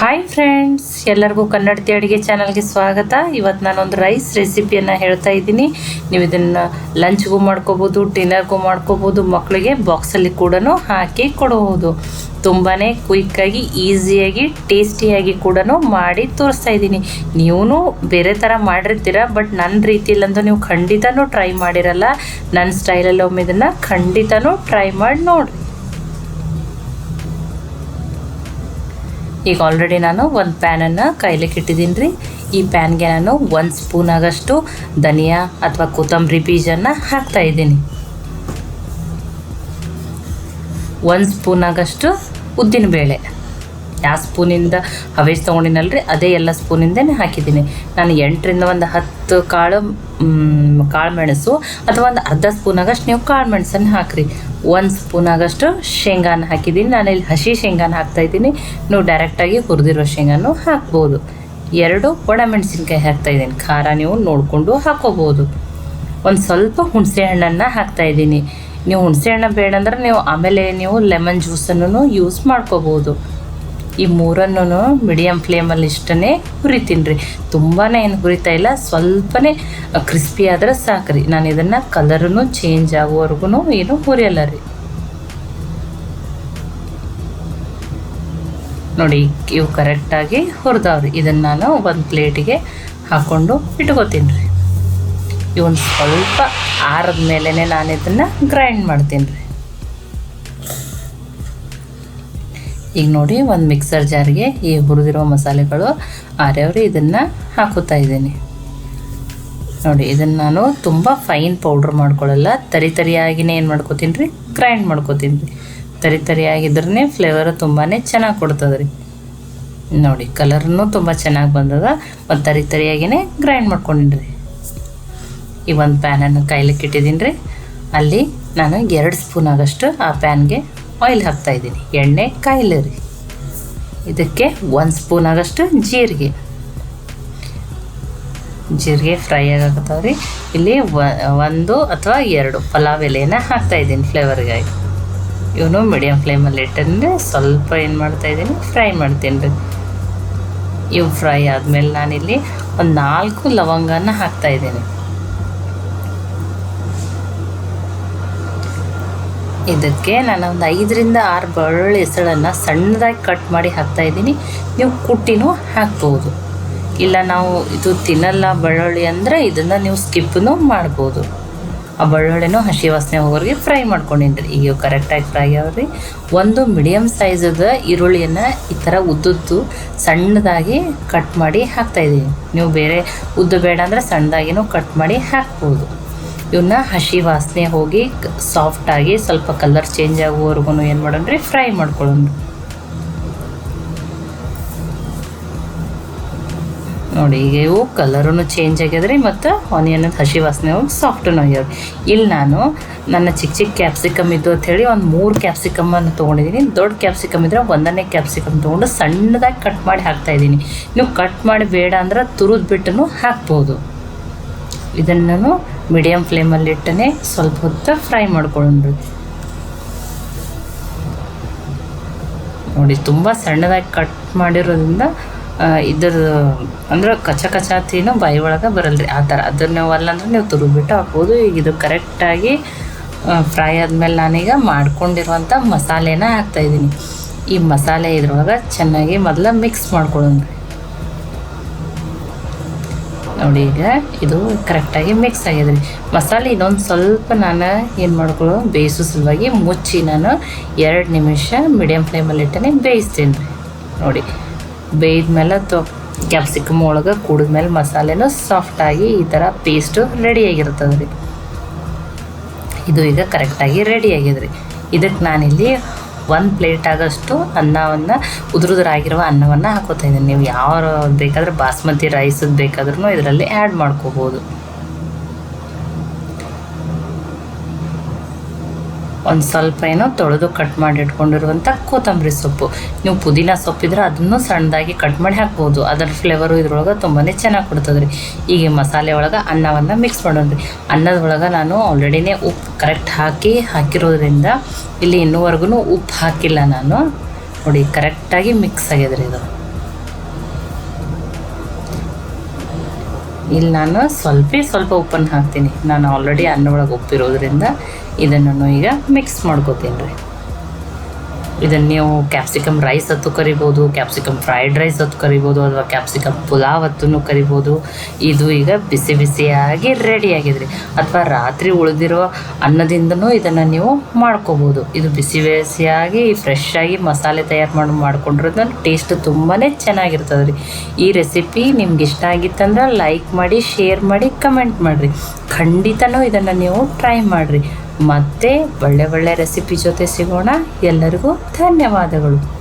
Hi friends ಎಲ್ಲರಿಗೂ ಕನ್ನಡತಿ ಅಡುಗೆ ಚಾನಲ್ಗೆ ಸ್ವಾಗತ. ಇವತ್ತು ನಾನೊಂದು ರೈಸ್ ರೆಸಿಪಿಯನ್ನು ಹೇಳ್ತಾ ಇದ್ದೀನಿ. ನೀವು ಇದನ್ನು ಲಂಚ್ಗೂ ಮಾಡ್ಕೋಬೋದು ಡಿನ್ನರ್ಗೂ ಮಾಡ್ಕೋಬೋದು ಮಕ್ಕಳಿಗೆ ಬಾಕ್ಸಲ್ಲಿ ಕೂಡ ಹಾಕಿ ಕೊಡಬಹುದು. ತುಂಬಾ ಕ್ವಿಕ್ಕಾಗಿ ಈಸಿಯಾಗಿ ಟೇಸ್ಟಿಯಾಗಿ ಕೂಡ ಮಾಡಿ ತೋರಿಸ್ತಾ ಇದ್ದೀನಿ. ನೀವು ಬೇರೆ ಥರ ಮಾಡಿರ್ತೀರ ಬಟ್ ನನ್ನ ರೀತಿಯಲ್ಲಂತೂ ನೀವು ಖಂಡಿತನೂ ಟ್ರೈ ಮಾಡಿರಲ್ಲ. ನನ್ನ ಸ್ಟೈಲಲ್ಲಿ ಒಮ್ಮೆ ಇದನ್ನು ಖಂಡಿತನೂ ಟ್ರೈ ಮಾಡಿ ನೋಡಿರಿ. ಈಗ ಆಲ್ರೆಡಿ ನಾನು ಒಂದು ಪ್ಯಾನನ್ನು ಕೈಲಿಕ್ಕೆ ಇಟ್ಟಿದ್ದೀನಿ ರೀ. ಈ ಪ್ಯಾನ್ಗೆ ನಾನು ಒಂದು ಸ್ಪೂನ್ ಆಗಷ್ಟು ಧನಿಯಾ ಅಥವಾ ಕೊತ್ತಂಬರಿ ಬೀಜನ ಹಾಕ್ತಾ ಇದ್ದೀನಿ. ಒಂದು ಸ್ಪೂನ್ ಆಗಷ್ಟು ಉದ್ದಿನಬೇಳೆ. ಯಾವ ಸ್ಪೂನಿಂದ ಹವೇಜ್ ತೊಗೊಂಡಿನಲ್ರಿ, ಅದೇ ಎಲ್ಲ ಸ್ಪೂನಿಂದನೇ ಹಾಕಿದ್ದೀನಿ. ನಾನು ಎಂಟರಿಂದ ಒಂದು ಹತ್ತು ಕಾಳು ಕಾಳು ಮೆಣಸು ಅಥವಾ ಒಂದು ಅರ್ಧ ಸ್ಪೂನ್ ಆಗಷ್ಟು ನೀವು ಕಾಳು ಮೆಣಸನ್ನು ಹಾಕಿರಿ. ಒಂದು ಸ್ಪೂನ್ ಆಗಷ್ಟು ಶೇಂಗಾನ ಹಾಕಿದ್ದೀನಿ. ನಾನು ಇಲ್ಲಿ ಹಸಿ ಶೇಂಗಾನ ಹಾಕ್ತಾ ಇದ್ದೀನಿ. ನೀವು ಡೈರೆಕ್ಟಾಗಿ ಹುರಿದಿರೋ ಶೇಂಗಾನು ಹಾಕ್ಬೋದು. ಎರಡು ಒಣಮೆಣಸಿನ್ಕಾಯಿ ಹಾಕ್ತಾ ಇದ್ದೀನಿ. ಖಾರ ನೀವು ನೋಡಿಕೊಂಡು ಹಾಕೋಬೋದು. ಒಂದು ಸ್ವಲ್ಪ ಹುಣಸೆ ಹಣ್ಣನ್ನು ಹಾಕ್ತಾ ಇದ್ದೀನಿ. ನೀವು ಹುಣಸೆ ಹಣ್ಣು ಬೇಡ ಅಂದ್ರೆ ನೀವು ಆಮೇಲೆ ನೀವು ಲೆಮನ್ ಜ್ಯೂಸನ್ನು ಯೂಸ್ ಮಾಡ್ಕೋಬೋದು. ಈ ಮೂರನ್ನು ಮೀಡಿಯಮ್ ಫ್ಲೇಮಲ್ಲಿ ಇಷ್ಟೇ ಹುರಿತೀನಿ ರೀ ತುಂಬಾ ಏನು ಹುರಿತಾ ಇಲ್ಲ, ಸ್ವಲ್ಪನೇ ಕ್ರಿಸ್ಪಿ ಆದ್ರೆ ರೀ ನಾನು ಇದನ್ನು ಕಲರೂ ಚೇಂಜ್ ಆಗೋವರೆಗೂ ಏನು ಹುರಿಯಲ್ಲ ರೀ. ನೋಡಿ, ಇವು ಕರೆಕ್ಟಾಗಿ ಹುರಿದವ್ರಿ. ಇದನ್ನು ನಾನು ಒಂದು ಪ್ಲೇಟಿಗೆ ಹಾಕ್ಕೊಂಡು ಇಟ್ಕೋತೀನಿ ರೀ ಇವನ್ ಸ್ವಲ್ಪ ಆರದ ಮೇಲೇ ನಾನು ಇದನ್ನು ಗ್ರೈಂಡ್ ಮಾಡ್ತೀನಿ ರೀ ಈಗ ನೋಡಿ ಒಂದು ಮಿಕ್ಸರ್ ಜಾರ್ಗೆ ಈ ಹುರಿದಿರೋ ಮಸಾಲೆಗಳು ಆರ್ಯವ್ರಿ ಇದನ್ನು ಹಾಕುತ್ತಾ ಇದ್ದೀನಿ. ನೋಡಿ, ಇದನ್ನು ನಾನು ತುಂಬ ಫೈನ್ ಪೌಡ್ರ್ ಮಾಡ್ಕೊಳ್ಳಲ್ಲ. ತರಿ ತರಿಯಾಗಿನೇ ಏನು ಮಾಡ್ಕೋತೀನಿ ರೀ ಗ್ರೈಂಡ್ ಮಾಡ್ಕೋತೀನಿ ರೀ ತರಿ ತರಿಯಾಗಿದ್ರೆ ಫ್ಲೇವರ್ ತುಂಬಾ ಚೆನ್ನಾಗಿ ಕೊಡ್ತದೆ ರೀ ನೋಡಿ ಕಲರ್ನು ತುಂಬ ಚೆನ್ನಾಗಿ ಬಂದದ. ಮತ್ತು ತರಿ ತರಿಯಾಗಿನೇ ಗ್ರೈಂಡ್ ಮಾಡ್ಕೊಂಡಿನಿ ರೀ ಈ ಒಂದು ಪ್ಯಾನನ್ನು ಕಾಯ್ಲಿಕ್ಕೆ ಇಟ್ಟಿದ್ದೀನಿ ರೀ ಅಲ್ಲಿ ನಾನು ಎರಡು ಸ್ಪೂನ್ ಆಗಷ್ಟು ಆ ಪ್ಯಾನ್ಗೆ ಆಯಿಲ್ ಹಾಕ್ತಾ ಇದ್ದೀನಿ. ಎಣ್ಣೆ ಕಾಯಿಲೆ ಇದಕ್ಕೆ ಒಂದು ಸ್ಪೂನ್ ಆಗಷ್ಟು ಜೀರಿಗೆ. ಜೀರಿಗೆ ಫ್ರೈ ಆಗಕತ್ತಾವ ರೀ ಇಲ್ಲಿ ಒಂದು ಅಥವಾ ಎರಡು ಪಲಾವ್ ಎಲೆನ ಹಾಕ್ತಾ ಇದ್ದೀನಿ ಫ್ಲೇವರ್ಗಾಗಿ ಇವನು ಮೀಡಿಯಮ್ ಫ್ಲೇಮಲ್ಲಿ ಇಟ್ಟಂದರೆ ಸ್ವಲ್ಪ ಏನು ಮಾಡ್ತಾ ಇದ್ದೀನಿ ಫ್ರೈ ಮಾಡ್ತೀನಿ ರೀ ಇವು ಫ್ರೈ ಆದಮೇಲೆ ನಾನಿಲ್ಲಿ ಒಂದು ನಾಲ್ಕು ಲವಂಗನ ಹಾಕ್ತಾ ಇದಕ್ಕೆ ನಾನು ಒಂದು ಐದರಿಂದ ಆರು ಬೆಳ್ಳುಳ್ಳಿ ಹೆಸಳನ್ನು ಸಣ್ಣದಾಗಿ ಕಟ್ ಮಾಡಿ ಹಾಕ್ತಾ ಇದ್ದೀನಿ. ನೀವು ಕುಟ್ಟಿನೂ ಹಾಕ್ಬೋದು. ಇಲ್ಲ ನಾವು ಇದು ತಿನ್ನಲ್ಲ ಬೆಳ್ಳುಳ್ಳಿ ಅಂದರೆ ಇದನ್ನು ನೀವು ಸ್ಕಿಪ್ಪನ್ನು ಮಾಡ್ಬೋದು. ಆ ಬೆಳ್ಳುಳ್ಳಿನೂ ಹಸಿ ವಾಸನೆ ಹೋಗೋರಿಗೆ ಫ್ರೈ ಮಾಡ್ಕೊಂಡಿನ್ರಿ ಈಗ ಕರೆಕ್ಟಾಗಿ ಫ್ರೈ ಆಗ್ರಿ ಒಂದು ಮೀಡಿಯಮ್ ಸೈಜದ ಈರುಳ್ಳಿಯನ್ನು ಈ ಥರ ಉದ್ದುದ್ದು ಸಣ್ಣದಾಗಿ ಕಟ್ ಮಾಡಿ ಹಾಕ್ತಾ ಇದ್ದೀನಿ. ನೀವು ಬೇರೆ ಉದ್ದು ಬೇಡ ಅಂದರೆ ಸಣ್ಣದಾಗಿನೂ ಕಟ್ ಮಾಡಿ ಹಾಕ್ಬೋದು. ಇವನ್ನ ಹಸಿ ವಾಸನೆ ಹೋಗಿ ಸಾಫ್ಟಾಗಿ ಸ್ವಲ್ಪ ಕಲರ್ ಚೇಂಜ್ ಆಗುವವರೆಗೂ ಏನು ಮಾಡೋಣ್ರಿ? ಫ್ರೈ ಮಾಡ್ಕೊಳ್ಳೋಣ. ನೋಡಿ, ಈಗ ಇವು ಕಲರೂ ಚೇಂಜ್ ಆಗ್ಯದ್ರಿ ಮತ್ತು ಆನಿಯನ್ ಹಸಿ ವಾಸನೆ ಹೋಗಿ ಸಾಫ್ಟೂ ಆಗ್ಯಾವ. ಇಲ್ಲಿ ನಾನು ನನ್ನ ಚಿಕ್ಕ ಚಿಕ್ಕ ಕ್ಯಾಪ್ಸಿಕಮ್ ಇದ್ದು ಅಂತ ಹೇಳಿ ಒಂದು ಮೂರು ಕ್ಯಾಪ್ಸಿಕಮನ್ನು ತೊಗೊಂಡಿದ್ದೀನಿ ದೊಡ್ಡ ಕ್ಯಾಪ್ಸಿಕಮ್ ಇದ್ದರೆ ಒಂದನೇ ಕ್ಯಾಪ್ಸಿಕಮ್ ತೊಗೊಂಡು ಸಣ್ಣದಾಗಿ ಕಟ್ ಮಾಡಿ ಹಾಕ್ತಾ ಇದ್ದೀನಿ. ನೀವು ಕಟ್ ಮಾಡಿ ಬೇಡ ಅಂದ್ರೆ ತುರಿದು ಬಿಟ್ಟು ಹಾಕ್ಬೋದು. ಇದನ್ನು ನಾನು ಮೀಡಿಯಮ್ ಫ್ಲೇಮಲ್ಲಿ ಇಟ್ಟನೆ ಸ್ವಲ್ಪ ಹೊತ್ತು ಫ್ರೈ ಮಾಡ್ಕೊಂಡ್ರಿ. ನೋಡಿ, ತುಂಬ ಸಣ್ಣದಾಗಿ ಕಟ್ ಮಾಡಿರೋದ್ರಿಂದ ಇದ್ರ ಅಂದ್ರೆ ಕಚ ಕಚಾತಿನೂ ಬಾಯಿ ಒಳಗೆ ಬರಲ್ರಿ. ಆ ಥರ ಅದನ್ನ ನೀವು ಅಲ್ಲಂದ್ರೆ ನೀವು ತುರುಬಿಟ್ಟು ಹಾಕ್ಬೋದು. ಈಗ ಇದು ಕರೆಕ್ಟಾಗಿ ಫ್ರೈ ಆದಮೇಲೆ ನಾನೀಗ ಮಾಡ್ಕೊಂಡಿರುವಂಥ ಮಸಾಲೆನ ಹಾಕ್ತಾಯಿದ್ದೀನಿ ಈ ಮಸಾಲೆ ಇದ್ರೊಳಗೆ ಚೆನ್ನಾಗಿ ಮೊದಲ ಮಿಕ್ಸ್ ಮಾಡ್ಕೊಳ್ಳೋಣ್ರಿ ನೋಡಿ ಈಗ ಇದು ಕರೆಕ್ಟಾಗಿ ಮಿಕ್ಸ್ ಆಗಿದೆ ರೀ ಮಸಾಲೆ ಇನ್ನೊಂದು ಸ್ವಲ್ಪ ನಾನು ಏನು ಮಾಡ್ಕೊಳ್ಳೋ, ಬೇಯಿಸೋ ಸಲುವಾಗಿ ಮುಚ್ಚಿ ನಾನು ಎರಡು ನಿಮಿಷ ಮೀಡಿಯಮ್ ಫ್ಲೇಮಲ್ಲಿ ಇಟ್ಟನೆ ಬೇಯಿಸ್ತೀನಿ. ರೀ ನೋಡಿ, ಬೇಯ್ದ್ಮೇಲೆ ತೊ ಕ್ಯಾಪ್ಸಿಕಮ್ ಒಳಗೆ ಕುಡಿದ್ಮೇಲೆ ಮಸಾಲೆನೂ ಸಾಫ್ಟಾಗಿ ಈ ಥರ ಪೇಸ್ಟು ರೆಡಿಯಾಗಿರ್ತದೆ ರೀ. ಇದು ಈಗ ಕರೆಕ್ಟಾಗಿ ರೆಡಿ ಆಗಿದೆ ರೀ ಇದಕ್ಕೆ ನಾನಿಲ್ಲಿ ಒಂದು ಪ್ಲೇಟ್ ಆಗೋಷ್ಟು ಅನ್ನವನ್ನು ಉದುರುದುರಾಗಿರುವ ಅನ್ನವನ್ನು ಹಾಕೋತಾ ಇದ್ದೀನಿ. ನೀವು ಯಾವ ಬೇಕಾದರೂ ಬಾಸ್ಮತಿ ರೈಸದ್ದು ಬೇಕಾದ್ರೂ ಇದರಲ್ಲಿ ಆ್ಯಡ್ ಮಾಡ್ಕೋಬೋದು. ಒಂದು ಸ್ವಲ್ಪ ಏನೋ ತೊಳೆದು ಕಟ್ ಮಾಡಿ ಇಟ್ಕೊಂಡಿರುವಂಥ ಕೊತ್ತಂಬರಿ ಸೊಪ್ಪು. ನೀವು ಪುದೀನ ಸೊಪ್ಪಿದ್ರೆ ಅದನ್ನು ಸಣ್ಣದಾಗಿ ಕಟ್ ಮಾಡಿ ಹಾಕ್ಬೋದು. ಅದರ ಫ್ಲೇವರು ಇದ್ರೊಳಗೆ ತುಂಬಾ ಚೆನ್ನಾಗಿ ಕೊಡ್ತದೆ ರೀ ಈಗ ಮಸಾಲೆ ಒಳಗೆ ಅನ್ನವನ್ನು ಮಿಕ್ಸ್ ಮಾಡೋಣ ರೀ ಅನ್ನದ ನಾನು ಆಲ್ರೆಡಿನೇ ಉಪ್ಪು ಕರೆಕ್ಟ್ ಹಾಕಿ ಹಾಕಿರೋದ್ರಿಂದ ಇಲ್ಲಿ ಇನ್ನೂವರೆಗೂ ಉಪ್ಪು ಹಾಕಿಲ್ಲ ನಾನು. ನೋಡಿ ಕರೆಕ್ಟಾಗಿ ಮಿಕ್ಸ್ ಆಗಿದ್ರಿ ಇದು. ಇಲ್ಲಿ ನಾನು ಸ್ವಲ್ಪ ಸ್ವಲ್ಪ ಉಪ್ಪನ್ನು ಹಾಕ್ತೀನಿ. ನಾನು ಆಲ್ರೆಡಿ ಅನ್ನ ಒಳಗೆ ಉಪ್ಪಿರೋದ್ರಿಂದ ಇದನ್ನು ಈಗ ಮಿಕ್ಸ್ ಮಾಡ್ಕೋತೀನಿ ರೀ. ಇದನ್ನು ನೀವು ಕ್ಯಾಪ್ಸಿಕಮ್ ರೈಸ್ ಹತ್ತು ಕರಿಬೋದು ಕ್ಯಾಪ್ಸಿಕಮ್ ಫ್ರೈಡ್ ರೈಸ್ ಹತ್ತು ಕರಿಬೋದು, ಅಥವಾ ಕ್ಯಾಪ್ಸಿಕಮ್ ಪುಲಾವ್ ಹತ್ತೂ ಕರಿಬೋದು. ಇದು ಈಗ ಬಿಸಿ ಬಿಸಿಯಾಗಿ ರೆಡಿ ರೀ. ಅಥವಾ ರಾತ್ರಿ ಉಳಿದಿರೋ ಅನ್ನದಿಂದನೂ ಇದನ್ನು ನೀವು ಮಾಡ್ಕೋಬೋದು. ಇದು ಬಿಸಿ ಬಿಸಿಯಾಗಿ ಫ್ರೆಶ್ ಆಗಿ ಮಸಾಲೆ ತಯಾರು ಮಾಡಿ ಮಾಡ್ಕೊಂಡಿರೋದ್ರಿಂದ ಟೇಸ್ಟ್ ತುಂಬಾ ಚೆನ್ನಾಗಿರ್ತದೆ ರೀ. ಈ ರೆಸಿಪಿ ನಿಮ್ಗೆ ಇಷ್ಟ ಆಗಿತ್ತಂದ್ರೆ ಲೈಕ್ ಮಾಡಿ ಶೇರ್ ಮಾಡಿ ಕಮೆಂಟ್ ಮಾಡಿರಿ. ಖಂಡಿತನೂ ಇದನ್ನು ನೀವು ಟ್ರೈ ಮಾಡಿರಿ. ಮತ್ತೆ ಒಳ್ಳೆ ಒಳ್ಳೆ ರೆಸಿಪಿ ಜೊತೆ ಸಿಗೋಣ. ಎಲ್ಲರಿಗೂ ಧನ್ಯವಾದಗಳು.